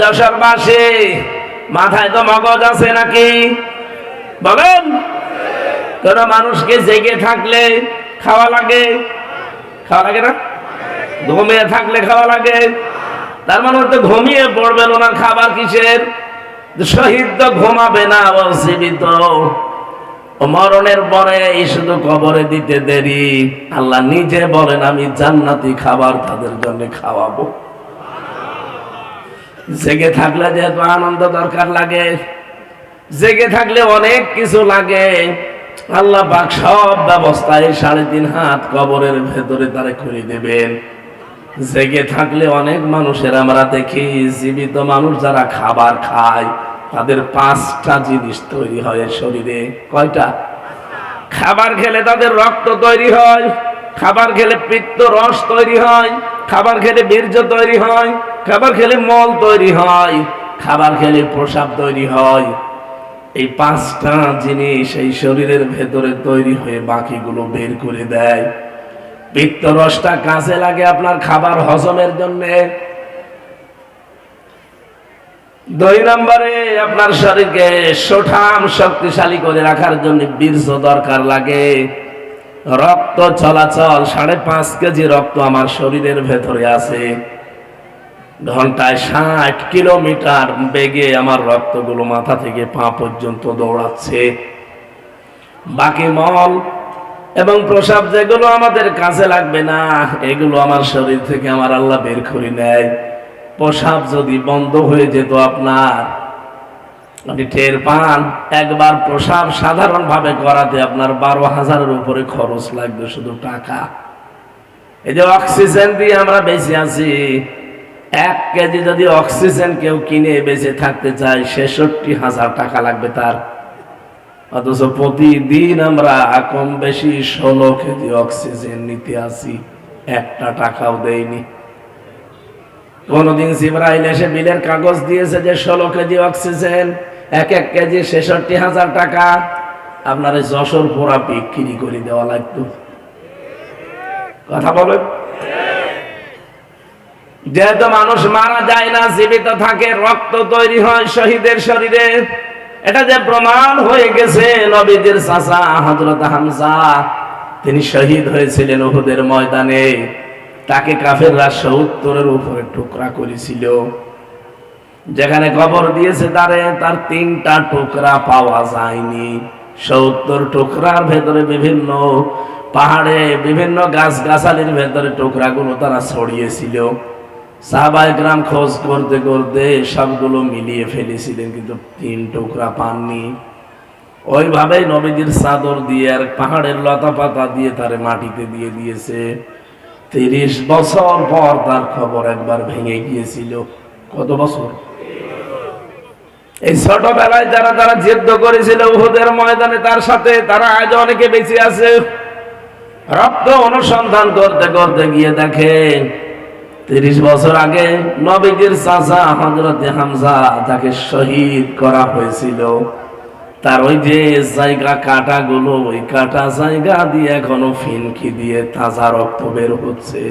যশোরবাসী মাথায় তো মগজ আছে নাকি? বলেন। কোন মানুষকে জেগে থাকলে খাওয়া লাগে? খাওয়া লাগে না? ঘুমিয়ে থাকলে খাওয়া লাগে? তার মানে তো ঘুমিয়ে পড়বেন ওনার খাবার কিসের? শহীদ তো ঘুমাবে না জীবিত। মরণের পরে এই শুধু কবরে দিতে দেরি। আল্লাহ নিজে বলেন, আমি জান্নাতি খাবার তাদের জন্য খাওয়াবো। জেগে থাকলে যেহেতু আনন্দ দরকার লাগে, জেগে থাকলে অনেক কিছু লাগে। আল্লাহ পাক সব ব্যবস্থায় সাড়ে তিন হাত কবরের ভেতরে তারা খুলে দেবেন। জেগে থাকলে অনেক মানুষের আমরা দেখি, জীবিত মানুষ যারা খাবার খায়, তাদের পাঁচটা জিনিস তৈরি হয় শরীরে। কয়টা? খাবার খেলে তাদের রক্ত তৈরি হয়, খাবার খেলে পিত্ত রস তৈরি হয়, খাবার খেলে বীর্য তৈরি হয় খাবার খেলে মল তৈরি হয়, খাবার খেলে প্রসাব তৈরি হয়। এই পাঁচটা জিনিস এই শরীরের ভেতরে তৈরি হয়ে বাকিগুলো বের করে দেয়। পিত্ত রসটা কাজে লাগে আপনার খাবার হজমের জন্য। দুই নম্বরে আপনার শরীরকে সোঠাম, শক্তিশালী করে রাখার জন্য বীর্য দরকার লাগে। রক্ত চলাচল, সাড়ে পাঁচ কেজি রক্ত আমার শরীরের ভেতরে আছে। ঘন্টায় ষাট কিলোমিটার বেগে আমার রক্তগুলো মাথা থেকে পা পর্যন্ত দৌড়াচ্ছে। বাকি মল এবং প্রসাব যেগুলো আমাদের কাছে লাগবে না, এগুলো আমার শরীর থেকে আমার আল্লাহ বের করে নেয়। প্রসাব যদি বন্ধ হয়ে যেত আপনার, আপনি টের পান, একবার প্রসাব সাধারণভাবে করাতে আপনার বারো হাজারের উপরে খরচ লাগবে শুধু টাকা। এই যে অক্সিজেন দিয়ে আমরা বেঁচে আছি এক কেজি যদি অক্সিজেন কেউ কিনে বেঁচে থাকতে চায়, ছেষট্টি হাজার টাকা লাগবে তার। অথচ প্রতিদিন আমরা কম বেশি ষোলো কেজি অক্সিজেন নিতে আসি, একটা টাকাও দেয়নি কোনদিন সিবরাইল এসে বিলের কাগজ দিয়েছে যে ষোলো কেজি অক্সিজেন, এক এক কেজি ছেষট্টি হাজার টাকা। আপনার যশোর পোড়া বিক্রি করে দেওয়া লাগতো। কথা বলেন। যেহেতু মানুষ মারা যায় না, জীবিত থাকে, রক্ত তৈরি হয় শহীদের শরীরে। এটা যে প্রমাণ হয়ে গেছে নবীদের চাচা হজরত হামজা, তিনি শহীদ হয়েছিলেন উহুদের ময়দানে। তাকে কাফেররা সত্তরের উপরে টুকরা করেছিল। যেখানে খবর দিয়েছে তারে, তার তিনটা টুকরা পাওয়া যায়নি। সত্তর টুকরার ভেতরে বিভিন্ন পাহাড়ে, বিভিন্ন গাছ গাছালির ভেতরে টুকরাগুলো তারা ছড়িয়েছিল। সাহাবাই গ্রাম খোঁজ করতে করতে সবগুলো মিলিয়ে ফেলেছিলেন, কিন্তু তিন টুকরা পাননি। ওইভাবেই নবীজির চাদর দিয়ে আর পাহাড়ের লতা পাতা দিয়ে তারে মাটিতে দিয়ে দিয়েছে। তিরিশ বছর পর তার খবর একবার ভেঙে গিয়েছিল। কত বছর? এই ছোটবেলায় যারা তারা যুদ্ধ করেছিল উহুদের ময়দানে, তার সাথে তারা আজ অনেকে বেঁচে আছে। রক্ত অনুসন্ধান করতে করতে গিয়ে দেখে তিরিশ বছর আগে নবীজির চাচা হজরতে হামজা যাকে শহীদ করা হয়েছিল। তার ওই যে জায়গা কাটা গুলো ওই কাটা জায়গা দিয়ে এখনও ফিনকি দিয়ে তাজা রক্ত বের হচ্ছে।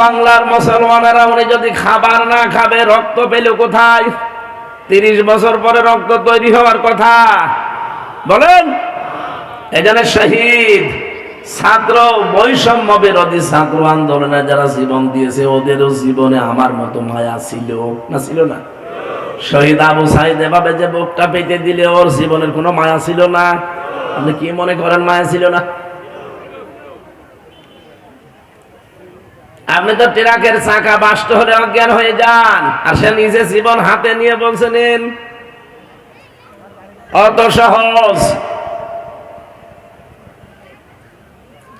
বাংলার মুসলমানেরা উনি যদি খাবার না খাবে, রক্ত পেল কোথায়? তিরিশ বছর পরে রক্ত তৈরি হওয়ার কথা। বলেন এখানে শহীদ ছাত্র বৈষম্য বিরোধী ছাত্র আন্দোলনে যারা জীবন দিয়েছে, ওদেরও জীবনে আমার মতো মায়া ছিল, না ছিল না? শহীদ আবু সাইদ এভাবে যে বুকটা পেতে দিলে ওর জীবনের কোনো মায়া ছিল না? আপনি কি মনে করেন মায়া ছিল না? আপনি তো ট্রাকের চাকা বাস্ট হলে অজ্ঞান হয়ে যান, আর সে নিজে জীবন হাতে নিয়ে বলছেন অত সহজ।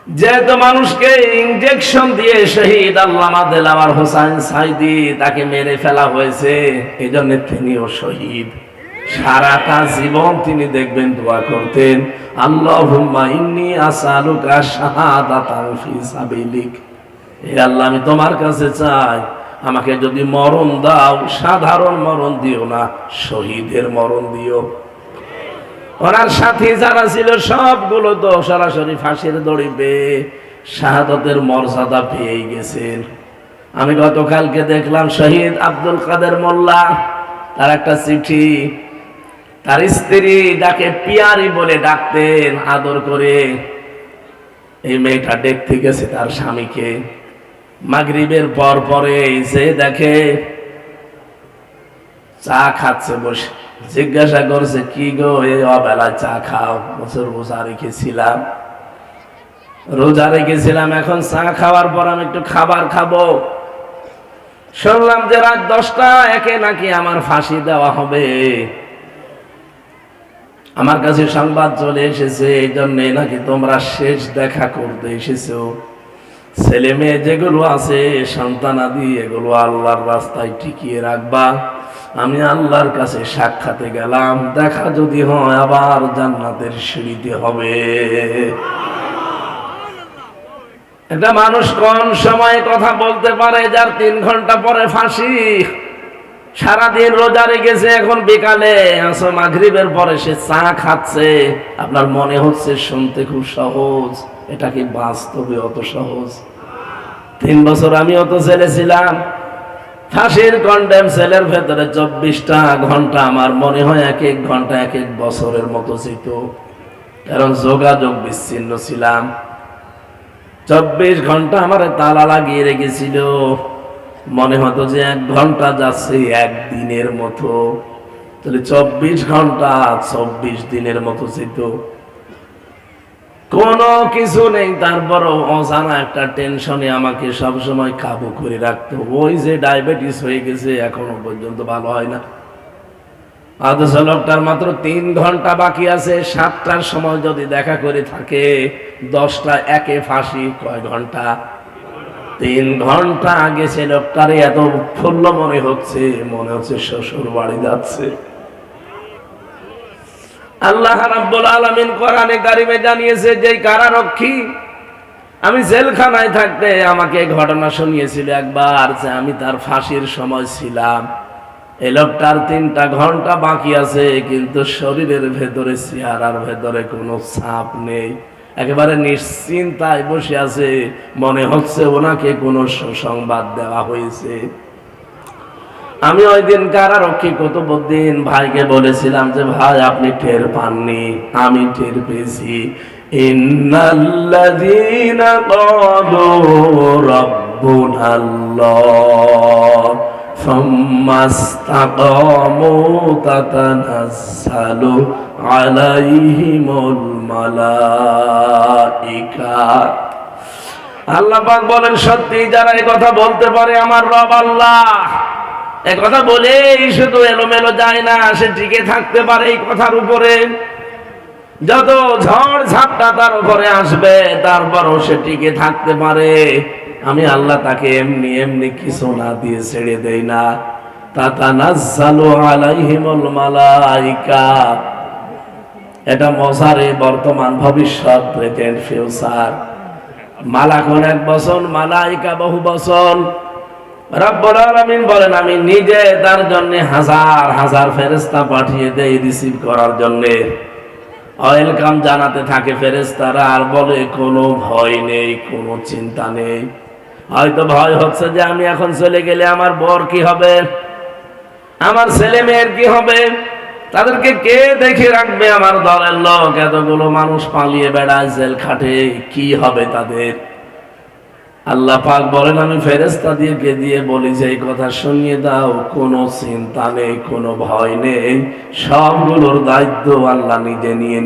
যেহেতু মানুষকে ইঞ্জেকশন দিয়ে শহীদ আল্লামা দেলাওয়ার হোসাইন সাইদি তাকে মেরে ফেলা হয়েছে এই জন্য তিনিও শহীদ। সারাটা জীবন তিনি দেখবেন, দোয়া করতেন আমি তোমার কাছে চাই, আমাকে যদি মরণ দাও, সাধারণ মরণ দিও না, শহীদের মরণ দিও। ওনার সাথী যারা ছিল, সবগুলো তো সরাসরি ফাঁসির দড়ি পেয়ে শাহাদতের মর্যাদা পেয়ে গেছেন। আমি গতকালকে দেখলাম শহীদ আব্দুল কাদের মোল্লা, তার একটা চিঠি। তার স্ত্রী যাকে পিয়ারি বলে ডাকতেন, আদর করে। এই মেয়েটা দেখতে গেছে তার স্বামীকে। মাগরিবের পর পরে সে দেখে, চা খাচ্ছে বসে। জিজ্ঞাসা করছে, কি গো এই অবেলা চা খাও? বছর রোজা রেখেছিলাম। রোজা রেখেছিলাম, এখন চা খাওয়ার পর আমি একটু খাবার খাব। শুনলাম যে রাত দশটা, একে নাকি আমার ফাঁসি দেওয়া হবে। আমার কাছে সংবাদ চলে এসেছে, এই জন্যে নাকি তোমরা শেষ দেখা করতে এসেছ। ছেলে মেয়ে যেগুলো আছে, সন্তানাদি, এগুলো আল্লাহর রাস্তায় টিকিয়ে রাখবা। আমি আল্লাহর কাছে সাক্ষাতে গেলাম, দেখা যদি হয় আবার জান্নাতের সিঁড়িতে হবে। একটা মানুষ কোন সময়ে কথা বলতে পারে যার তিন ঘণ্টা পরে ফাঁসি? সারাদিন রোজা রেখেছে, এখন বিকালে আসো মাগরিবের পরে সে চা খাচ্ছে। আপনার মনে হচ্ছে শুনতে খুব সহজ, এটা কি বাস্তবে অত সহজ? তিন বছর আমি অত ছেলে ছিলাম ফাঁসির কন্ডেম সেলের ভেতরে চব্বিশটা ঘণ্টা আমার মনে হয় এক এক ঘণ্টা, এক এক বছরের মতো ছিল কারণ যোগাযোগ বিচ্ছিন্ন ছিলাম। চব্বিশ ঘণ্টা আমার তালা লাগিয়ে রেখেছিল। মনে হতো যে এক ঘণ্টা যাচ্ছে একদিনের মতো। তাহলে চব্বিশ ঘণ্টা, চব্বিশ দিনের মতো ছিল কোনো কিছু নেই, তারপরও অজানা একটা টেনশনে আমাকে সবসময় কাবু করে রাখতো। ওই যে ডায়াবেটিস হয়ে গেছে, এখনও পর্যন্ত ভালো হয় না। অথচ লোকটার মাত্র তিন ঘণ্টা বাকি আছে, সাতটার সময় যদি দেখা করে থাকে, দশটা একে ফাঁসি, কয় ঘণ্টা? তিন ঘণ্টা আগে সে লোকটারে এত উৎফুল্ল মনে হচ্ছে মনে হচ্ছে শ্বশুর বাড়ি যাচ্ছে। আল্লাহ রাব্বুল আলামিন কোরআনে কারিমে জানিয়েছে যে কারারক্ষী আমি জেলখানায় থাকতে আমাকে ঘটনা শুনিয়েছিল একবার যে আমি তার ফাঁসির সময় ছিলাম। এই লোকটার তিনটা ঘণ্টা বাকি আছে, কিন্তু শরীরের ভেতরে চেহারার ভেতরে কোনো ছাপ নেই। একেবারে নিশ্চিন্তায় বসে আছে। মনে হচ্ছে ওনাকে কোনো সুসংবাদ দেওয়া হয়েছে। আমি ওই দিন কারারক্ষী কুতুবুদ্দিন ভাইকে বলেছিলাম যে ভাই আপনি টের পাননি আমি টের পেয়েছি ইন্নাল্লাযীনা ক্বালু রাব্বুনাল্লাহ ثم استقاموا تتنزل عليهم الملائكة আল্লাহ পাক বলেন সত্যি যারা এই কথা বলতে পারে আমার রব আল্লাহ এ কথা বলেই শুধু এলোমেলো যায় না, সে টিকে থাকতে পারে এই কথার উপরে। যত ঝড় ঝাপটা তার উপরে আসবে, তারপরও সে টিকে থাকতে পারে। আমি আল্লাহ তাকে এমনি এমনি কিছু না দিয়ে ছেড়ে দেই না। এটা মজারে বর্তমান ভবিষ্যৎ এক বছর মালাইকা বহু বছর রব্বুল আলামিন বলেন, আমি নিজে তার জন্য হাজার হাজার ফেরেশতা পাঠিয়ে দেই রিসিভ করার জন্য। ওয়েলকাম জানাতে থাকে ফেরেশতারা, আর বলে, কোনো ভয় নেই, কোনো চিন্তা নেই। হয়তো ভয় হচ্ছে যে আমি এখন চলে গেলে আমার বর কি হবে? আমার ছেলে মেয়ের কি হবে? তাদেরকে কে দেখে রাখবে আমার দলের লোক? এতগুলো মানুষ পালিয়ে বেড়ায় জেল খাটে কি হবে তাদের? আল্লাহ পাক বলেন, আমি ফেরেস্তা দিয়ে কে দিয়ে বলি যে, এই কথা শুনিয়ে দাও, কোনো চিন্তা নেই, কোনো ভয় নেই। সবগুলোর দায়িত্ব আল্লাহ নিজে নিয়ে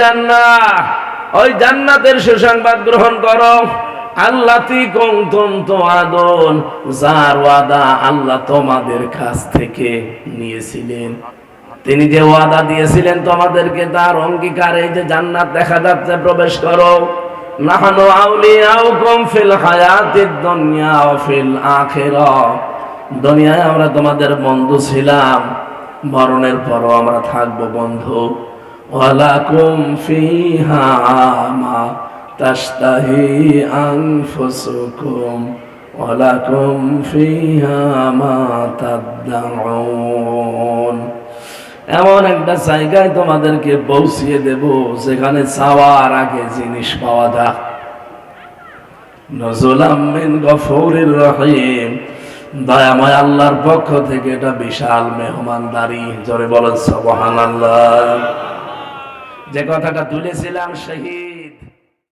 জান্নাহ ওই জান্নাতের সুসংবাদ গ্রহণ করো। আল্লাহ কুনতুম তুআদুন যার ওয়াদা আল্লাহ তোমাদের কাছ থেকে নিয়েছিলেন। তিনি যে ওয়াদা দিয়েছিলেন তোমাদেরকে তার অঙ্গীকার, এই যে জান্নাত দেখা যাচ্ছে, প্রবেশ করো। নাহানু ফিল দুনিয়ায় আমরা তোমাদের বন্ধু ছিলাম, মরণের পরও আমরা থাকব বন্ধু। ওয়ালাকুম ফিহা মা তাশতাহি ফিহা এমন একটা জায়গায় তোমাদেরকে পৌঁছিয়ে দেব যেখানে চাওয়ার আগে জিনিস পাওয়া গফুরির রহিম। দয়াময় আল্লাহর পক্ষ থেকে এটা বিশাল মেহমানদারি। জোরে বলেন, সুবহানাল্লাহ। যে কথাটা তুলেছিলাম শহীদ